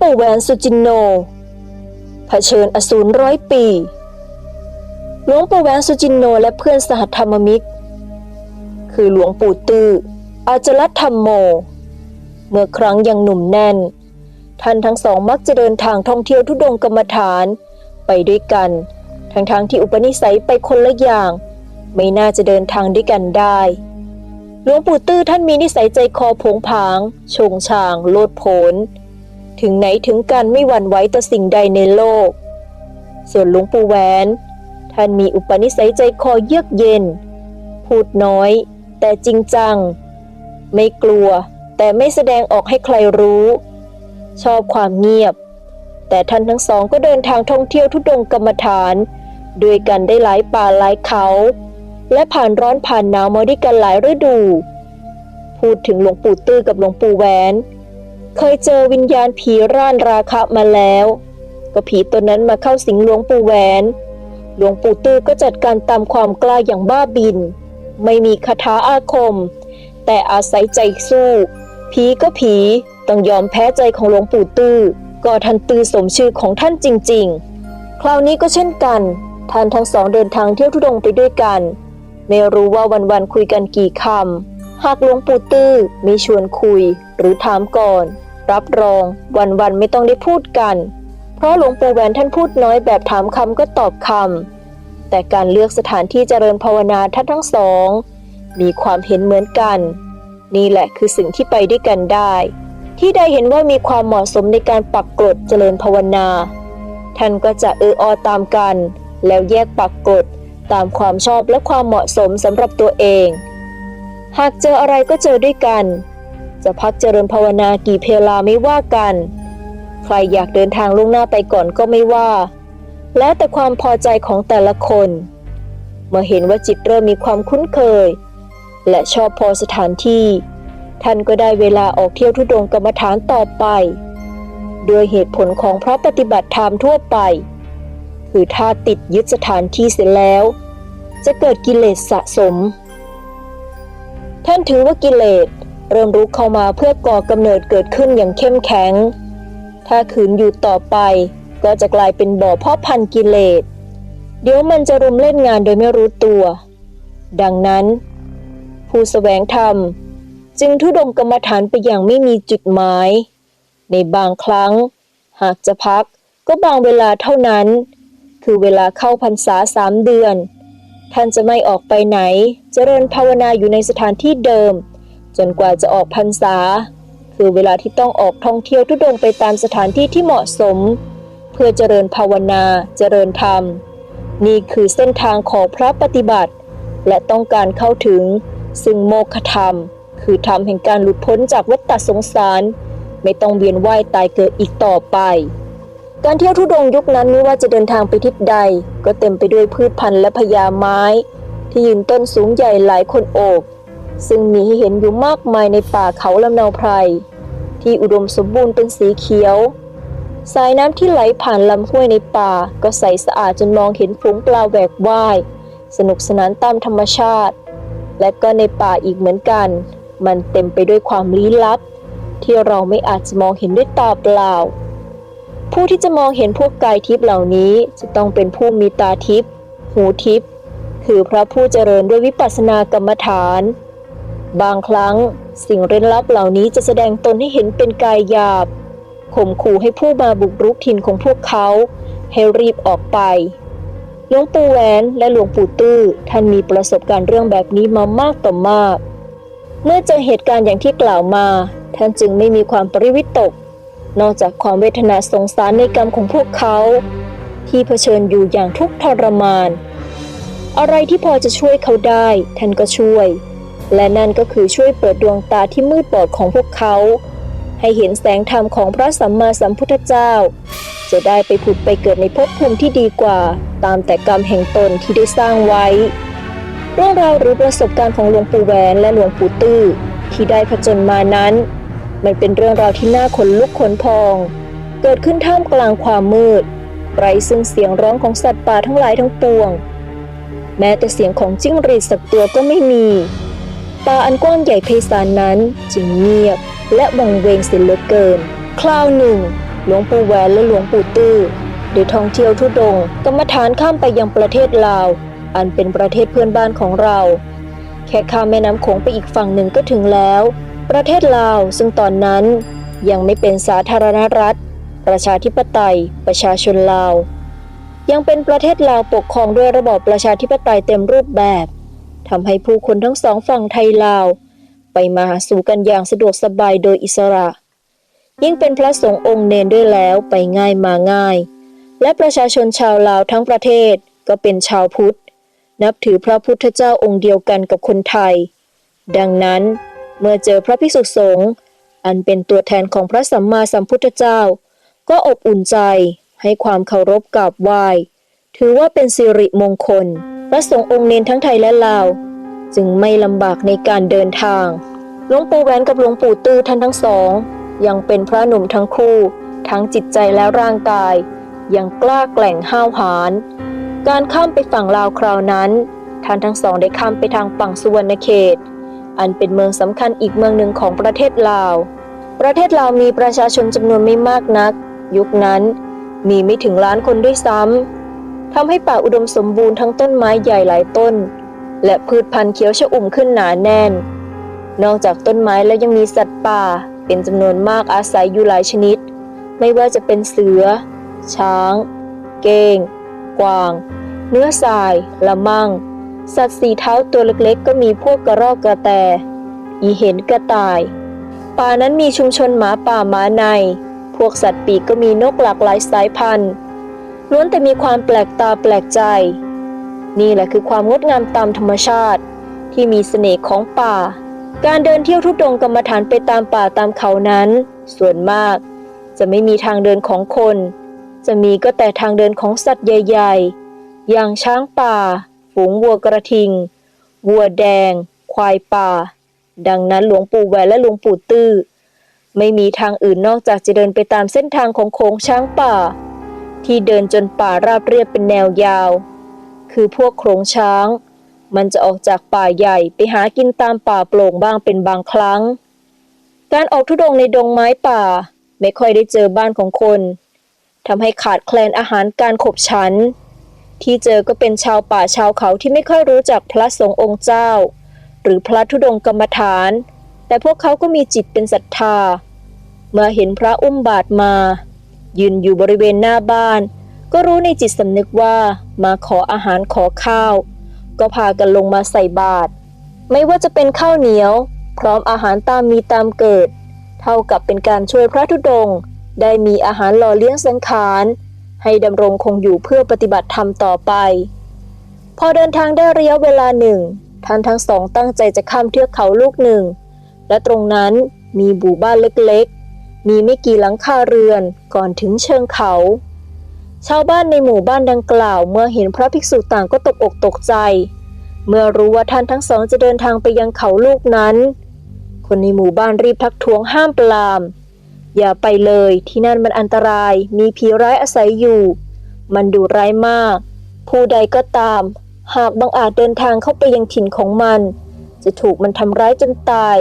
ปู่แหวนสุจินโนเผชิญอสูรร้อยปี หลวงปู่แหวนสุจินโนและเพื่อนสหธรรมมิตรคือหลวงปู่ตื้ออาจลัตธรรมโม เมื่อครั้งยังหนุ่มแน่น ท่านทั้งสองมักจะเดินทางท่องเที่ยวทุดงกรรมฐานไปด้วยกัน ทั้งทางๆที่อุปนิสัยไปคนละอย่าง ไม่น่าจะเดินทางด้วยกันได้หลวงปู่ตื้อท่านมีนิสัยใจคอผงผาง ชงชาง โลดโผน ถึงไหนถึงกันไม่หวั่นไหวต่อสิ่งใดในโลก ส่วนหลวงปู่แหวน ท่านมีอุปนิสัยใจคอเยือกเย็น พูดน้อย แต่จริงจัง ไม่กลัว แต่ไม่แสดงออกให้ใครรู้ ชอบความเงียบ แต่ท่านทั้งสองก็เดินทางท่องเที่ยวทุดงกรรมฐาน ด้วยกันได้หลายป่าหลายเขา และผ่านร้อนผ่านหนาวมาด้วยกันหลายฤดู พูดถึงหลวงปู่ตื้อกับหลวงปู่แหวน เคยเจอวิญญาณผีร่านราคะมาแล้ว ก็ผีตัวนั้นมาเข้าสิงหลวงปู่แหวน หลวงปู่ตื้อก็จัดการตามความกล้าอย่างบ้าบิน ไม่มีคาถาอาคม แต่อาศัยใจสู้ ผีก็ผีต้องยอมแพ้ใจของหลวงปู่ตื้อก็ทันตือสมชื่อของท่านจริง ๆ คราวนี้ก็เช่นกันท่านทั้งสองเดินทางเที่ยวทุดงไปด้วยกัน ไม่รู้ว่าวันๆคุยกันกี่คำหากหลวงปู่ตื้อมีชวนคุยหรือถามก่อน รับรอง วันๆไม่ต้องได้พูดกัน เพราะหลวงปู่แหวนท่านพูดน้อยแบบถามคำก็ตอบคำแต่การเลือกสถานที่เจริญภาวนาท่านทั้งสอง มีความเห็นเหมือนกัน นี่แหละคือสิ่งที่ไปด้วยกันได้ ที่ได้เห็นว่ามีความเหมาะสมในการปักกรดเจริญภาวนา ท่านก็จะเอออตามกัน แล้วแยกปักกรดตามความชอบและความเหมาะสมสำหรับตัวเอง หากเจออะไรก็เจอด้วยกัน จะพักเจริญภาวนากี่เพลาไม่ว่ากัน ใครอยากเดินทางล่วงหน้าไปก่อนก็ไม่ว่า แล้วแต่ความพอใจของแต่ละคน เมื่อเห็นว่าจิตเริ่มมีความคุ้นเคย และชอบพอสถานที่ ท่านก็ได้เวลาออกเที่ยวทุดงกรรมฐานต่อไป ด้วยเหตุผลของพระปฏิบัติธรรมทั่วไป คือถ้าติดยึดสถานที่เสร็จแล้ว จะเกิดกิเลสสะสม ท่านถือว่ากิเลส เริ่มรุกเข้ามาเพื่อก่อกำเนิดเกิดขึ้นอย่างเข้มแข็ง ถ้าขืนอยู่ต่อไป ก็จะกลายเป็นบ่อเพ่อพันธุ์กิเลส เดี๋ยวมันจะรุมเล่นงานโดยไม่รู้ตัว ดังนั้น ผู้สแสวงธรรม จึงทุดงกรรมฐานไปอย่างไม่มีจุดหมาย ในบางครั้ง หากจะพักก็บางเวลาเท่านั้น คือเวลาเข้าพรรษาสามเดือน ท่านจะไม่ออกไปไหนจเจริญภาวนาอยู่ในสถานที่เดิม จนกว่าจะออกพรรษา คือเวลาที่ต้องออกท่องเที่ยวทุดงไปตามสถานที่ที่เหมาะสม เพื่อเจริญภาวนาเจริญธรรม นี่คือเส้นทางของพระปฏิบัติ และต้องการเข้าถึงซึ่งโมฆะธรรม คือธรรมแห่งการหลุดพ้นจากวัฏฏสงสาร ไม่ต้องเวียนว่ายตายเกิดอีกต่อไป การเที่ยวทุดงยุคนั้นไม่ว่าจะเดินทางไปทิศใด ก็เต็มไปด้วยพืชพันธุ์และพญาไม้ ที่ยืนต้นสูงใหญ่หลายคนโอบ ซึ่งมีให้เห็นอยู่มากมายในป่าเขาลำนาวไพร ที่อุดมสมบูรณ์เป็นสีเขียว สายน้ำที่ไหลผ่านลำห้วยในป่าก็ใสสะอาดจนมองเห็นฝูงปลาแหวกว่าย สนุกสนานตามธรรมชาติ และก็ในป่าอีกเหมือนกัน มันเต็มไปด้วยความลี้ลับ ที่เราไม่อาจจะมองเห็นด้วยตาเปล่า ผู้ที่จะมองเห็นพวกกายทิพย์เหล่านี้จะต้องเป็นผู้มีตาทิพย์หูทิพย์คือพระผู้เจริญด้วยวิปัสสนากรรมฐาน บางครั้งสิ่งเร้นลับเหล่านี้จะแสดงตนให้เห็นเป็นกายหยาบข่มขู่ให้ผู้มาบุกรุกถิ่นของพวกเขา ให้รีบออกไป หลวงปู่แหวนและหลวงปู่ตื้อท่านมีประสบการณ์เรื่องแบบนี้มามากต่อมาก เมื่อเจอเหตุการณ์อย่างที่กล่าวมา ท่านจึงไม่มีความปริวิตก นอกจากความเวทนาสงสารในกรรมของพวกเขา ที่เผชิญอยู่อย่างทุกข์ทรมาน อะไรที่พอจะช่วยเขาได้ ท่านก็ช่วย และนั่นก็คือช่วยเปิดดวงตาที่มืดบอดของพวกเขา ให้เห็นแสงธรรมของพระสัมมาสัมพุทธเจ้า จะได้ไปผุดไปเกิดในภพภูมิที่ดีกว่า ตามแต่กรรมแห่งตนที่ได้สร้างไว้ เรื่องราวหรือประสบการณ์ของหลวงปู่แหวนและหลวงปู่ตื้อที่ได้ผจญมานั้น มันเป็นเรื่องราวที่น่าขนลุกขนพอง เกิดขึ้นท่ามกลางความมืดไร้ซึ่งเสียงร้องของสัตว์ป่าทั้งหลายทั้งปวง แม้แต่เสียงของจิ้งหรีดสักตัวก็ไม่มี ป่าอันกว้างใหญ่ไพศาลนั้นจึงเงียบและวังเวงเสียเหลือเกิน คราวหนึ่ง หลวงปู่แหวนและหลวงปู่ตื้อได้ท่องเที่ยวทุดงกรรมฐานข้ามไปยังประเทศลาว อันเป็นประเทศเพื่อนบ้านของเรา แค่ข้ามแม่น้ำโขงไปอีกฝั่งหนึ่งก็ถึงแล้ว ประเทศลาวซึ่งตอนนั้นยังไม่เป็นสาธารณรัฐ ประชาธิปไตย ประชาชนลาว ยังเป็นประเทศลาวปกครองด้วยระบอบประชาธิปไตยเต็มรูปแบบ ทำให้ผู้คนทั้งสองฝั่งไทยลาว ไปมาหาสู่กันอย่างสะดวกสบายโดยอิสระ ยิ่งเป็นพระสงฆ์องค์เนนด้วยแล้วไปง่ายมาง่าย และประชาชนชาวลาวทั้งประเทศก็เป็นชาวพุทธ นับถือพระพุทธเจ้าองค์เดียวกันกับคนไทย ดังนั้นเมื่อเจอพระภิกษุสงฆ์อันเป็นตัวแทนของพระสัมมาสัมพุทธเจ้า ก็อบอุ่นใจให้ความเคารพกราบไหว้ ถือว่าเป็นสิริมงคล พระสงฆ์องค์เนนทั้งไทยและลาว จึงไม่ลำบากในการเดินทาง หลวงปู่แหวนกับหลวงปู่ตื้อท่านทั้งสอง ยังเป็นพระหนุ่มทั้งคู่ ทั้งจิตใจและร่างกาย ยังกล้าแกล่งห้าวหาญ การข้ามไปฝั่งลาวคราวนั้น ท่านทั้งสองได้ข้ามไปทางฝั่งสุวรรณเขต อันเป็นเมืองสำคัญอีกเมืองหนึ่งของประเทศลาว ประเทศลาวมีประชาชนจำนวนไม่มากนัก ยุคนั้นมีไม่ถึงล้านคนด้วยซ้ำ ทำให้ป่าอุดมสมบูรณ์ทั้งต้นไม้ใหญ่หลายต้น และพืชพันธุ์เขียวชอุ่มขึ้นหนาแน่น นอกจากต้นไม้แล้วยังมีสัตว์ป่า เป็นจำนวนมากอาศัยอยู่หลายชนิด ไม่ว่าจะเป็นเสือ ช้าง เก้ง กวาง เนื้อทราย ละมั่ง สัตว์สีเท้าตัวเล็กๆ ก็มีพวกกระรอกกระแต อีเห็นกระต่าย ป่านั้นมีชุมชนหมาป่าหมาใน พวกสัตว์ปีกก็มีนกหลากหลายสายพันธุ์ ล้วนแต่มีความแปลกตาแปลกใจ นี่แหละคือความงดงามตามธรรมชาติ ที่มีเสน่ห์ของป่า การเดินเที่ยวทุดงกรรมฐานไปตามป่าตามเขานั้น ส่วนมาก จะไม่มีทางเดินของคน จะมีก็แต่ทางเดินของสัตว์ใหญ่ ๆ อย่างช้างป่า ฝูงวัวกระทิง วัวแดง ควายป่า ดังนั้นหลวงปู่แหวนและหลวงปู่ตื้อไม่มีทางอื่นนอกจากจะเดินไปตามเส้นทางของโขงช้างป่า ที่เดินจนป่าราบเรียบเป็นแนวยาว คือพวกโขงช้าง มันจะออกจากป่าใหญ่ไปหากินตามป่าโปร่งบ้างเป็นบางครั้ง การออกทุดงในดงไม้ป่าไม่ค่อยได้เจอบ้านของคนทำให้ขาดแคลนอาหารการขบฉัน ที่เจอก็เป็นชาวป่าชาวเขาที่ไม่ค่อยรู้จักพระสงฆ์องค์เจ้า หรือพระธุดงกรรมฐาน แต่พวกเขาก็มีจิตเป็นศรัทธา เมื่อเห็นพระอุ้มบาทมา ยืนอยู่บริเวณหน้าบ้าน ก็รู้ในจิตสำนึกว่ามาขออาหารขอข้าว ก็พากันลงมาใส่บาตรไม่ว่าจะเป็นข้าวเหนียว พร้อมอาหารตามมีตามเกิด เท่ากับเป็นการช่วยพระธุดงค์ได้มีอาหารหล่อเลี้ยงสังขารให้ดำรงคงอยู่เพื่อปฏิบัติธรรมต่อไป พอเดินทางได้ระยะเวลาหนึ่งท่านทั้งสองตั้งใจจะข้ามเทือกเขาลูกหนึ่ง และตรงนั้นมีหมู่บ้านเล็กๆ มีไม่กี่หลังคาเรือนก่อนถึงเชิงเขา ชาวบ้านในหมู่บ้านดังกล่าว เมื่อเห็นพระภิกษุต่างก็ตกอกตกใจ เมื่อรู้ว่าท่านทั้งสองจะเดินทางไปยังเขาลูกนั้น คนในหมู่บ้านรีบทักท้วงห้ามปราม อย่าไปเลยที่นั่นมันอันตราย มีผีร้ายอาศัยอยู่ มันดุร้ายมาก ผู้ใดก็ตาม หากบังอาจเดินทางเข้าไปยังถิ่นของมัน จะถูกมันทำร้ายจนตาย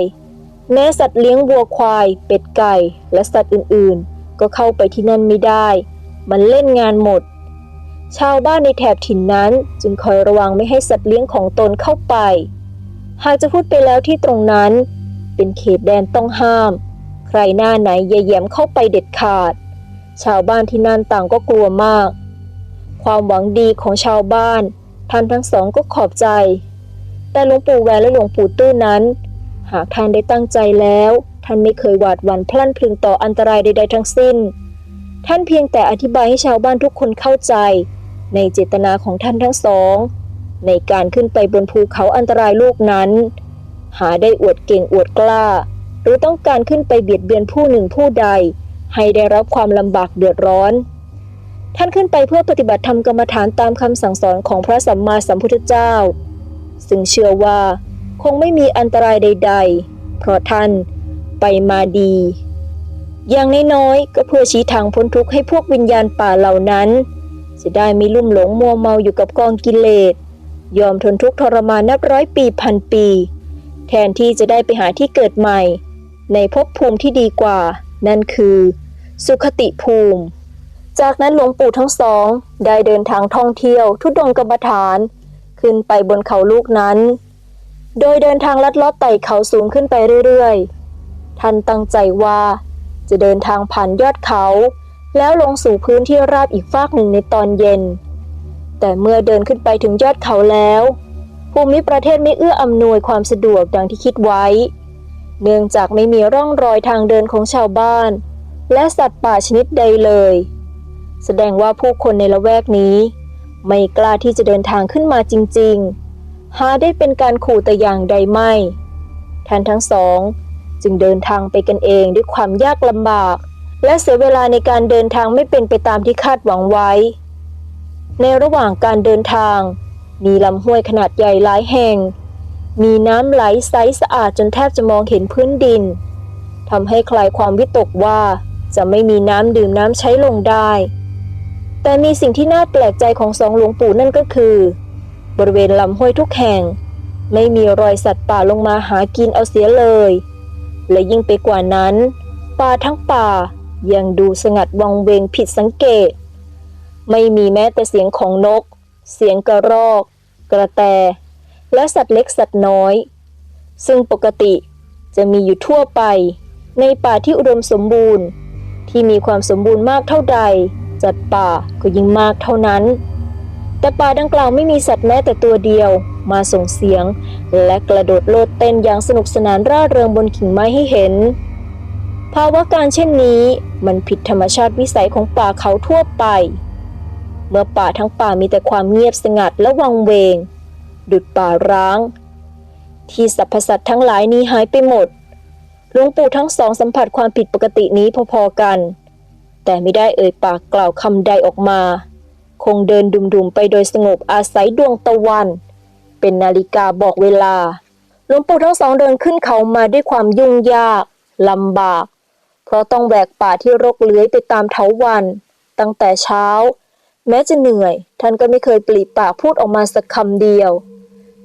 แม้สัตว์เลี้ยงวัวควาย เป็ดไก่ และสัตว์อื่นๆ ก็เข้าไปที่นั่นไม่ได้ มันเล่นงานหมด ชาวบ้านในแถบถิ่นนั้นจึงคอยระวังไม่ให้สัตว์เลี้ยงของตนเข้าไป หากจะพูดไปแล้วที่ตรงนั้น เป็นเขตแดนต้องห้าม ใครหน้าไหนอย่แยมเข้าไปเด็ดขาด ชาวบ้านที่นั่นต่างก็กลัวมาก ความหวังดีของชาวบ้านท่านทั้งสองก็ขอบใจ แต่หลวงปู่แหวนและหลวงปู่ตื้อนั้น หากท่านได้ตั้งใจแล้ว ท่านไม่เคยหวาดหวั่นพลั้นพลึงต่ออันตรายใด ๆ ทั้งสิ้น ท่านเพียงแต่อธิบายให้ชาวบ้านทุกคนเข้าใจ ในเจตนาของท่านทั้งสอง ในการขึ้นไปบนภูเขาอันตรายลูกนั้น หาได้อวดเก่งอวดกล้า หรือต้องการขึ้นไปเบียดเบียนผู้หนึ่งผู้ใด ให้ได้รับความลำบากเดือดร้อน ท่านขึ้นไปเพื่อปฏิบัติธรรมกรรมฐานตามคำสั่งสอนของพระสัมมาสัมพุทธเจ้า ซึ่งเชื่อว่า คงไม่มีอันตรายใด ๆ เพราะท่านไปมาดี อย่างน้อยๆก็เพื่อชี้ทางพ้นทุกข์ให้พวกวิญญาณป่าเหล่านั้น จะได้ไม่ลุ่มหลงมัวเมาอยู่กับกองกิเลสยอมทนทุกข์ทรมานนับร้อยปีพันปี แทนที่จะได้ไปหาที่เกิดใหม่ ในภพภูมิที่ดีกว่า นั่นคือ สุขติภูมิ จากนั้นหลวงปู่ทั้งสอง ได้เดินทางท่องเที่ยว ทุดงกรรมฐาน ขึ้นไปบนเขาลูกนั้น โดยเดินทางลัดเลาะไต่เขาสูงขึ้นไปเรื่อยๆ ท่านตั้งใจว่า จะเดินทางผ่านยอดเขา แล้วลงสู่พื้นที่ราบอีกฟากหนึ่งในตอนเย็น แต่เมื่อเดินขึ้นไปถึงยอดเขาแล้ว ภูมิประเทศไม่เอื้ออำนวยความสะดวกดังที่คิดไว้ เนื่องจากไม่มีร่องรอยทางเดินของชาวบ้าน และสัตว์ป่าชนิดใดเลย แสดงว่าผู้คนในละแวกนี้ ไม่กล้าที่จะเดินทางขึ้นมาจริง ๆ หาได้เป็นการขู่แต่อย่างใดไม่ ท่านทั้งสอง จึงเดินทางไปกันเองด้วยความยากลำบาก และเสียเวลาในการเดินทางไม่เป็นไปตามที่คาดหวังไว้ ในระหว่างการเดินทาง มีลำห้วยขนาดใหญ่หลายแห่ง มีน้ำไหลใสสะอาดจนแทบจะมองเห็นพื้นดินทำให้คลายความวิตกว่าจะไม่มีน้ำดื่มน้ำใช้ลงได้ แต่มีสิ่งที่น่าแปลกใจของสองหลวงปู่นั่นก็คือ บริเวณลำห้วยทุกแห่ง ไม่มีรอยสัตว์ป่าลงมาหากินเอาเสียเลย และยิ่งไปกว่านั้น ป่าทั้งป่ายังดูสงัดวังเวงผิดสังเกต ไม่มีแม้แต่เสียงของนก เสียงกระรอก กระแต และสัตว์เล็กสัตว์น้อย ซึ่งปกติจะมีอยู่ทั่วไป ในป่าที่อุดมสมบูรณ์ ที่มีความสมบูรณ์มากเท่าใดจัดป่าก็ยิ่งมากเท่านั้น แต่ป่าดังกล่าวไม่มีสัตว์แม้แต่ตัวเดียว มาส่งเสียง และกระโดดโลดเต้นอย่างสนุกสนานร่าเริงบนกิ่งไม้ให้เห็น ภาวะการเช่นนี้มันผิดธรรมชาติวิสัยของป่าเขาทั่วไป เมื่อป่าทั้งป่ามีแต่ความเงียบสงัดและวังเวง ดุดป่าร้าง ที่สรรพสัตว์ทั้งหลายนี้หายไปหมดหลวงปู่ทั้งสองสัมผัสความผิดปกตินี้พอๆกัน แต่ไม่ได้เอ่ยปากกล่าวคำใดออกมา คงเดินดุมๆไปโดยสงบอาศัยดวงตะวัน เป็นนาฬิกาบอกเวลา หลวงปู่ทั้งสองเดินขึ้นเขามาด้วยความยุ่งยากลำบาก เพราะต้องแหวกป่าที่รกเลื้อยไปตามเถาวัน ตั้งแต่เช้า แม้จะเหนื่อย ท่านก็ไม่เคยปลีปากพูดออกมาสักคำเดียว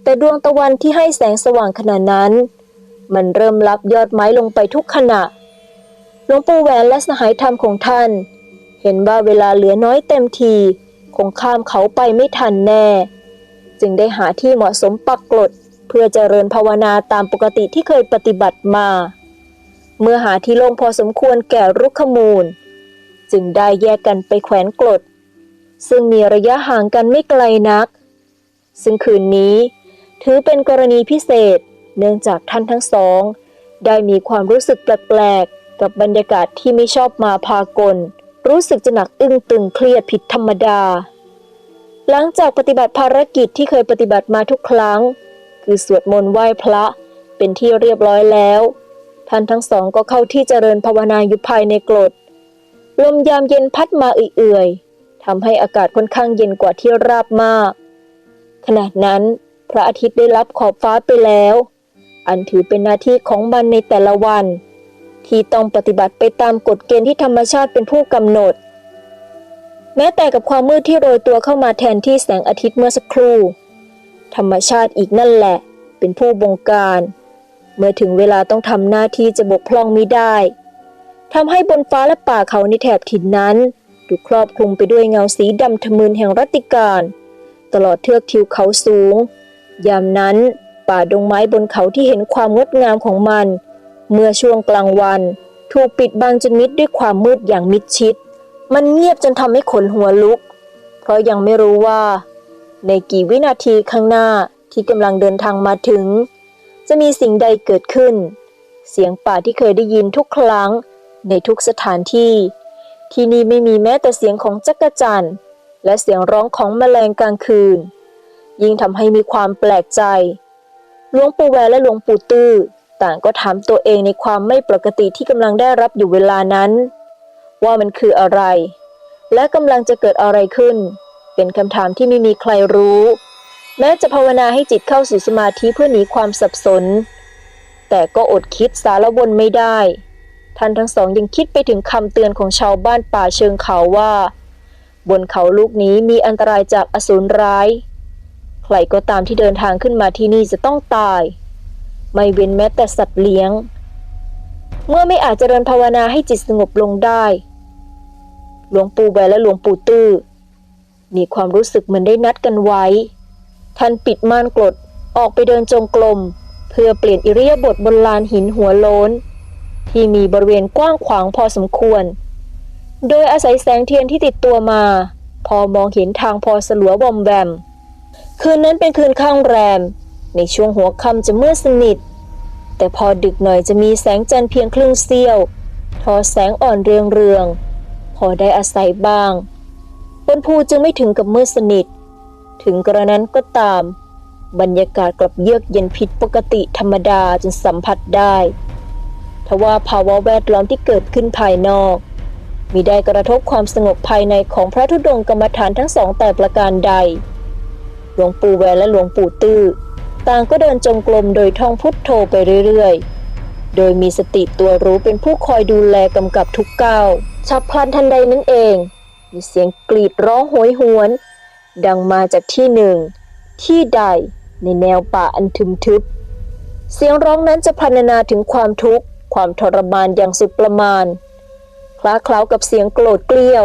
แต่ดวงตะวันที่ให้แสงสว่างขนาดนั้น มันเริ่มลับยอดไม้ลงไปทุกขณะหลวงปู่แหวนและสหายธรรมของท่าน เห็นว่าเวลาเหลือน้อยเต็มที คงข้ามเขาไปไม่ทันแน่ จึงได้หาที่เหมาะสมปักกลดเพื่อเจริญภาวนาตามปกติที่เคยปฏิบัติมา เมื่อหาที่โล่งพอสมควรแก่รุกขมูล จึงได้แยกกันไปแขวนกลด ซึ่งมีระยะห่างกันไม่ไกลนัก ซึ่งคืนนี้ถือเป็นกรณีพิเศษเนื่องจากท่านทั้งสอง ได้มีความรู้สึกแปลกๆกับบรรยากาศที่ไม่ชอบมาพากล รู้สึกจะหนักอึ้งตึงเครียดผิดธรรมดา หลังจากปฏิบัติภารกิจที่เคยปฏิบัติมาทุกครั้ง คือสวดมนต์ไหว้พระเป็นที่เรียบร้อยแล้ว ท่านทั้งสองก็เข้าที่เจริญภาวนาอยู่ภายในกรดลมยามเย็นพัดมาเอื่อยๆทำให้อากาศค่อนข้างเย็นกว่าที่ราบมาก ขณะนั้น พระอาทิตย์ได้รับขอบฟ้าไปแล้ว อันถือเป็นหน้าที่ของมันในแต่ละวัน ที่ต้องปฏิบัติไปตามกฎเกณฑ์ที่ธรรมชาติเป็นผู้กำหนด แม้แต่กับความมืดที่โรยตัวเข้ามาแทนที่แสงอาทิตย์เมื่อสักครู่ ธรรมชาติอีกนั่นแหละ เป็นผู้บงการ เมื่อถึงเวลาต้องทำหน้าที่จะบกพร่องมิได้ทำให้บนฟ้าและป่าเขาในแถบถิ่นนั้นถูกครอบคลุมไปด้วยเงาสีดำทะมึนแห่งรัตติการ ตลอดเทือกทิวเขาสูง ยามนั้น ป่าดงไม้บนเขาที่เห็นความงดงามของมัน เมื่อช่วงกลางวัน ถูกปิดบังจนมิดด้วยความมืดอย่างมิดชิด มันเงียบจนทำให้ขนหัวลุก เพราะยังไม่รู้ว่า ในกี่วินาทีข้างหน้าที่กำลังเดินทางมาถึง จะมีสิ่งใดเกิดขึ้น เสียงป่าที่เคยได้ยินทุกครั้ง ในทุกสถานที่ ที่นี่ไม่มีแม้แต่เสียงของจักรจันและเสียงร้องของแมลงกลางคืน ยิ่งทำให้มีความแปลกใจหลวงปู่แวและหลวงปู่ตื้อ ต่างก็ถามตัวเองในความไม่ปกติที่กำลังได้รับอยู่เวลานั้น ว่ามันคืออะไร และกำลังจะเกิดอะไรขึ้น เป็นคำถามที่ไม่มีใครรู้ แม้จะภาวนาให้จิตเข้าสู่สมาธิเพื่อหนีความสับสน แต่ก็อดคิดสารวนไม่ได้ ท่านทั้งสองยังคิดไปถึงคำเตือนของชาวบ้านป่าเชิงเขาว่า บนเขาลูกนี้มีอันตรายจากอสูรร้าย ใครก็ตามที่เดินทางขึ้นมาที่นี่จะต้องตาย ไม่เว้นแม้แต่สัตว์เลี้ยง เมื่อไม่อาจเจริญภาวนาให้จิตสงบลงได้ หลวงปู่แหวและหลวงปู่ตื้อ มีความรู้สึกเหมือนได้นัดกันไว้ ท่านปิดม่านกรดออกไปเดินจงกรมเพื่อเปลี่ยนอิริยาบถบนลานหินหัวโล้นที่มีบริเวณกว้างขวางพอสมควร โดยอาศัยแสงเทียนที่ติดตัวมา พอมองเห็นทางพอสลัวบอมแวมคืนนั้นเป็นคืนข้างแรม ในช่วงหัวค่ำจะมืดสนิท แต่พอดึกหน่อยจะมีแสงจันทร์เพียงครึ่งเสี้ยว ทอแสงอ่อนเรืองเรืองๆพอได้อาศัยบ้าง บนภูจึงไม่ถึงกับมืดสนิท ถึงกระนั้นก็ตาม บรรยากาศกลับเยือกเย็นผิดปกติธรรมดาจนสัมผัสได้ทว่าภาวะแวดล้อมที่เกิดขึ้นภายนอกมิได้กระทบความสงบภายในของพระธุดงค์กรรมฐานทั้งสองแต่ประการใด หลวงปู่แหวนและหลวงปู่ตื้อ ต่างก็เดินจงกรมโดยท่องพุทโธไปเรื่อยๆ โดยมีสติตัวรู้เป็นผู้คอยดูแลกำกับทุกก้าวฉับพลันทันใดนั้นเอง มีเสียงกรีดร้องโหยหวน ดังมาจากที่หนึ่ง ที่ใดในแนวป่าอันทึมทึบ เสียงร้องนั้นจะพรรณนาถึงความทุกข์ความทรมานอย่างสุดประมาณ คล้าเคล้ากับเสียงโกรธเกลี้ยว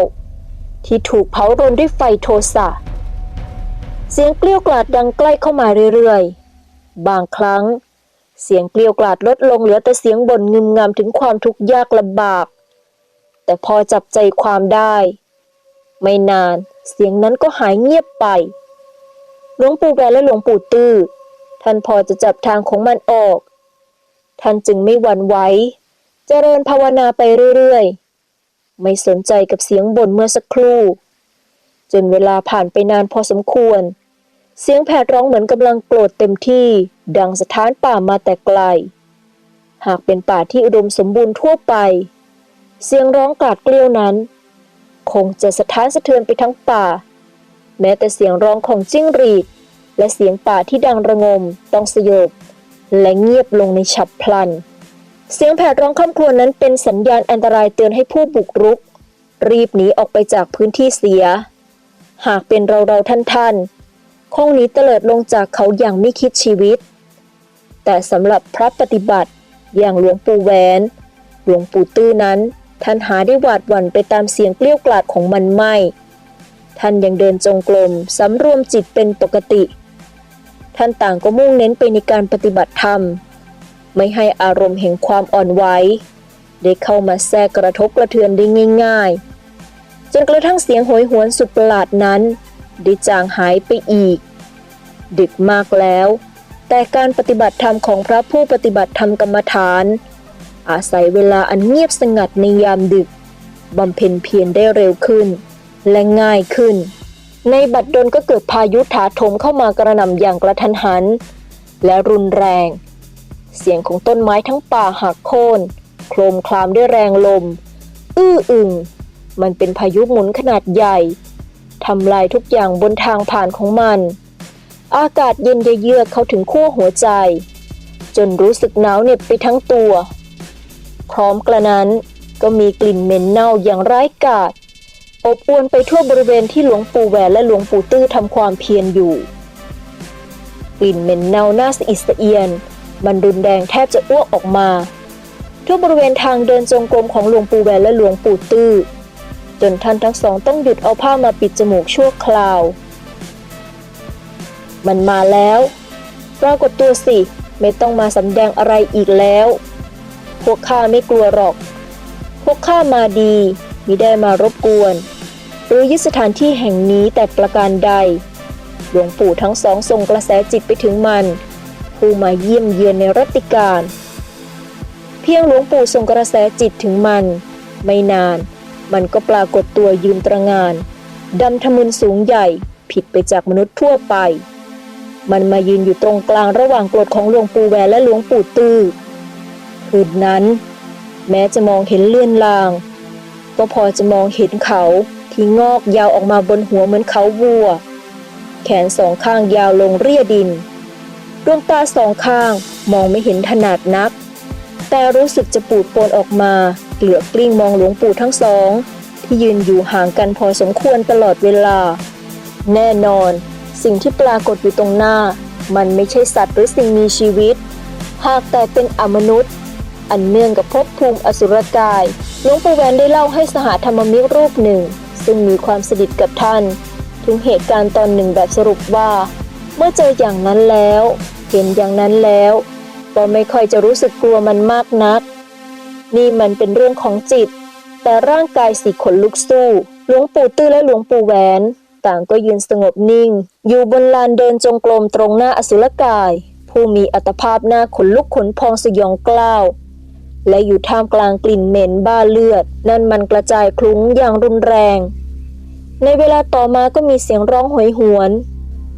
ที่ถูกเผารนด้วยไฟโทสะ เสียงเกลี้ยวกราดดังใกล้เข้ามาเรื่อยๆ บางครั้ง เสียงเกลียวกราดลดลงเหลือแต่เสียงบ่นงึมงำถึงความทุกข์ยากลำบาก แต่พอจับใจความได้ ไม่นานเสียงนั้นก็หายเงียบไป หลวงปู่แบนและหลวงปู่ตื้อท่านพอจะจับทางของมันออก ท่านจึงไม่หวั่นไหวเจริญภาวนาไปเรื่อยๆ ไม่สนใจกับเสียงบ่นเมื่อสักครู่ จนเวลาผ่านไปนานพอสมควร เสียงแผดร้องเหมือนกำลังโกรธเต็มที่ ดังสถานป่ามาแต่ไกล หากเป็นป่าที่อุดมสมบูรณ์ทั่วไป เสียงร้องกราดเกลียวนั้น คงจะสะท้านสะเทือนไปทั้งป่า แม้แต่เสียงร้องของจิ้งหรีด และเสียงป่าที่ดังระงมต้องสยบ และเงียบลงในฉับพลัน เสียงแผดร้องคำครวญนั้นเป็นสัญญาณอันตรายเตือนให้ผู้บุกรุก รีบหนีออกไปจากพื้นที่เสีย หากเป็นเราเราท่านท่าน คงหนีเตลิดลงจากเขาอย่างไม่คิดชีวิต แต่สำหรับพระปฏิบัติอย่างหลวงปู่แหวน หลวงปู่ตื้อนั้น ท่านหาได้หวาดหวั่นไปตามเสียงเกลี้ยวกล่อดของมันไม่ ท่านยังเดินจงกรมสำรวมจิตเป็นปกติ ท่านต่างก็มุ่งเน้นไปในการปฏิบัติธรรม ไม่ให้อารมณ์แห่งความอ่อนไหวได้เข้ามาแทรกกระทบกระเทือนได้ง่าย ๆ จนกระทั่งเสียงโหยหวนสุดประหลาดนั้น ได้จางหายไปอีก ดึกมากแล้ว แต่การปฏิบัติธรรมของพระผู้ปฏิบัติธรรมกรรมฐาน อาศัยเวลาอันเงียบสงัดในยามดึกบำเพ็ญเพียรได้เร็วขึ้น และง่ายขึ้น ในบัดดลก็เกิดพายุถาโถมเข้ามากระหน่ำอย่างกระทันหัน และรุนแรง เสียงของต้นไม้ทั้งป่าหักโค่นโครมคลามด้วยแรงลม อื้ออึงมันเป็นพายุหมุนขนาดใหญ่ ทำลายทุกอย่างบนทางผ่านของมัน อากาศเย็นเยือกเข้าถึงขั้วหัวใจ จนรู้สึกหนาวเหน็บไปทั้งตัว พร้อมกระนั้นก็มีกลิ่นเหม็นเน่าอย่างร้ายกาจอบอวนไปทั่วบริเวณที่หลวงปู่แหวนและหลวงปู่ตื้อทำความเพียรอยู่ กลิ่นเหม็นเน่าน่าสะอิดสะเอียน มันรุนแรงแทบจะอ้วกออกมา ทั่วบริเวณทางเดินจงกรมของหลวงปู่แหวนและหลวงปู่ตื้อ จนท่านทั้งสองต้องหยุดเอาผ้ามาปิดจมูกชั่วคราว มันมาแล้วปรากฏตัวสิไม่ต้องมาสำแดงอะไรอีกแล้ว พวกข้าไม่กลัวหรอก พวกข้ามาดีมิได้มารบกวน หรือยึดสถานที่แห่งนี้แต่ประการใด หลวงปู่ทั้งสองส่งกระแสจิตไปถึงมัน ผู้มาเยี่ยมเยือนในรัตติการ เพียงหลวงปู่ส่งกระแสจิตถึงมัน ไม่นาน มันก็ปรากฏตัวยืนตระงานดำทะมึนสูงใหญ่ผิดไปจากมนุษย์ทั่วไป มันมายืนอยู่ตรงกลางระหว่างกรดของหลวงปู่แหวนและหลวงปู่ตื้อคืนนั้น แม้จะมองเห็นเลื่อนลาง ก็พอจะมองเห็นเขาที่งอกยาวออกมาบนหัวเหมือนเขาวัว แขนสองข้างยาวลงเรียดิน ดวงตาสองข้างมองไม่เห็นถนัดนัก แต่รู้สึกจะปูดโปนออกมา เหลือกลิ้งมองหลวงปู่ทั้งสอง ที่ยืนอยู่ห่างกันพอสมควรตลอดเวลา แน่นอน สิ่งที่ปรากฏอยู่ตรงหน้า มันไม่ใช่สัตว์หรือสิ่งมีชีวิต หากแต่เป็นอมนุษย์ อันเนื่องกับภพภูมิอสุรกายหลวงปู่แหวนได้เล่าให้สหธรรมมิตรรูปหนึ่ง ซึ่งมีความสนิทกับท่าน ถึงเหตุการณ์ตอนหนึ่งแบบสรุปว่า เมื่อเจออย่างนั้นแล้ว เห็นอย่างนั้นแล้ว ก็ไม่ค่อยจะรู้สึกกลัวมันมากนัก นี่มันเป็นเรื่องของจิต แต่ร่างกายสีขนลุกสู้หลวงปู่ตื้อและหลวงปู่แหวน ต่างก็ยืนสงบนิ่ง อยู่บนลานเดินจงกรมตรงหน้าอสุรกาย ผู้มีอัตภาพหน้าขนลุกขนพองสยองกล้าวและอยู่ท่ามกลางกลิ่นเหม็นบ้าเลือด นั่นมันกระจายคลุ้งอย่างรุนแรง ในเวลาต่อมาก็มีเสียงร้องโหยหวน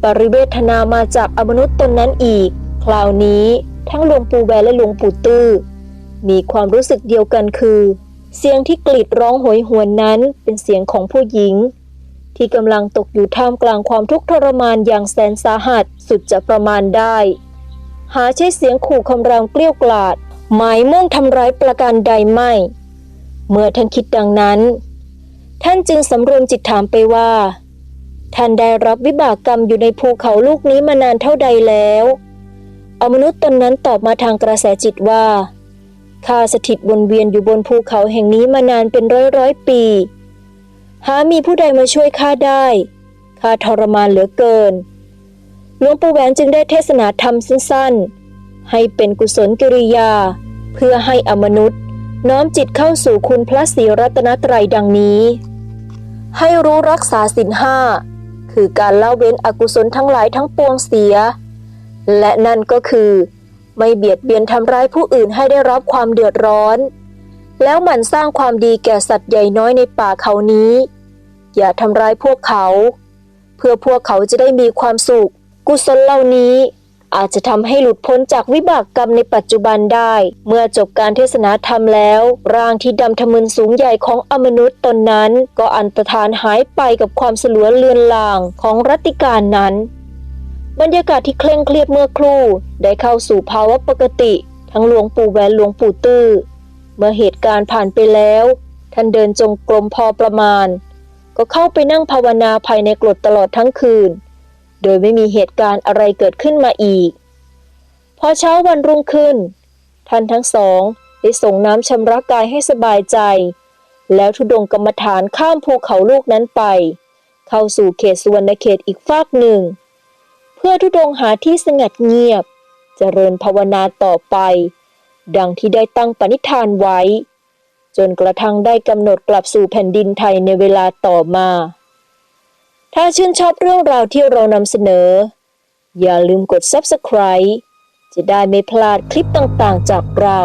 ปริเวทนามาจากอมนุษย์ตนนั้นอีก คราวนี้ ทั้งหลวงปู่แหวนและหลวงปู่ตื้อ มีความรู้สึกเดียวกันคือ เสียงที่กรีดร้องโหยหวนนั้นเป็นเสียงของผู้หญิง ที่กำลังตกอยู่ท่ามกลางความทุกข์ทรมานอย่างแสนสาหัสสุดจะประมาณได้ หาใช่เสียงขู่คำรามเกลี้ยกล่อดหมายมุ่งทำร้ายประการใดไม่ เมื่อท่านคิดดังนั้น ท่านจึงสำรวมจิตถามไปว่า ท่านได้รับวิบากกรรมอยู่ในภูเขาลูกนี้มานานเท่าใดแล้ว อมนุษย์ตนนั้นตอบมาทางกระแสจิตว่าข้าสถิตวนเวียนอยู่บนภูเขาแห่งนี้มานานเป็นร้อยร้อยปี หามีผู้ใดมาช่วยข้าได้ข้าทรมานเหลือเกิน หลวงปู่แหวนจึงได้เทศนาธรรมสั้นๆ ให้เป็นกุศลกิริยา เพื่อให้อมนุษย์ น้อมจิตเข้าสู่คุณพระศรีรัตนตรัยดังนี้ ให้รู้รักษาศีลห้า คือการละเว้นอกุศลทั้งหลายทั้งปวงเสีย และนั่นก็คือ ไม่เบียดเบียนทำร้ายผู้อื่นให้ได้รับความเดือดร้อน แล้วหมั่นสร้างความดีแก่สัตว์ใหญ่น้อยในป่าเขานี้ อย่าทำร้ายพวกเขา เพื่อพวกเขาจะได้มีความสุข กุศลเหล่านี้ อาจจะทำให้หลุดพ้นจากวิบากกรรมในปัจจุบันได้ เมื่อจบการเทศนาธรรมแล้ว ร่างที่ดำทะมึนสูงใหญ่ของอมนุษย์ตนนั้น ก็อันตรธานหายไปกับความสลัวเลือนลางของรัตติการนั้น บรรยากาศที่เคร่งเครียดเมื่อครู่ ได้เข้าสู่ภาวะปกติ ทั้งหลวงปู่แวนหลวงปู่ตื้อ เมื่อเหตุการณ์ผ่านไปแล้ว ท่านเดินจงกรมพอประมาณ ก็เข้าไปนั่งภาวนาภายในกรดตลอดทั้งคืน โดยไม่มีเหตุการณ์อะไรเกิดขึ้นมาอีก พอเช้าวันรุ่งขึ้น ท่านทั้งสองได้ส่งน้ำชำระกายให้สบายใจ แล้วทุดงกรรมฐานข้ามภูเขาลูกนั้นไป เข้าสู่เขตสวรรณเขตอีกฟากหนึ่ง พื่อทุดงหาที่สงัดเงียบเจริญภาวนาต่อไป ดังที่ได้ตั้งปณิธานไว้ จนกระทั่งได้กำหนดกลับสู่แผ่นดินไทยในเวลาต่อมา ถ้าชื่นชอบเรื่องราวที่เรานำเสนอ อย่าลืมกด Subscribe จะได้ไม่พลาดคลิปต่างๆจากเรา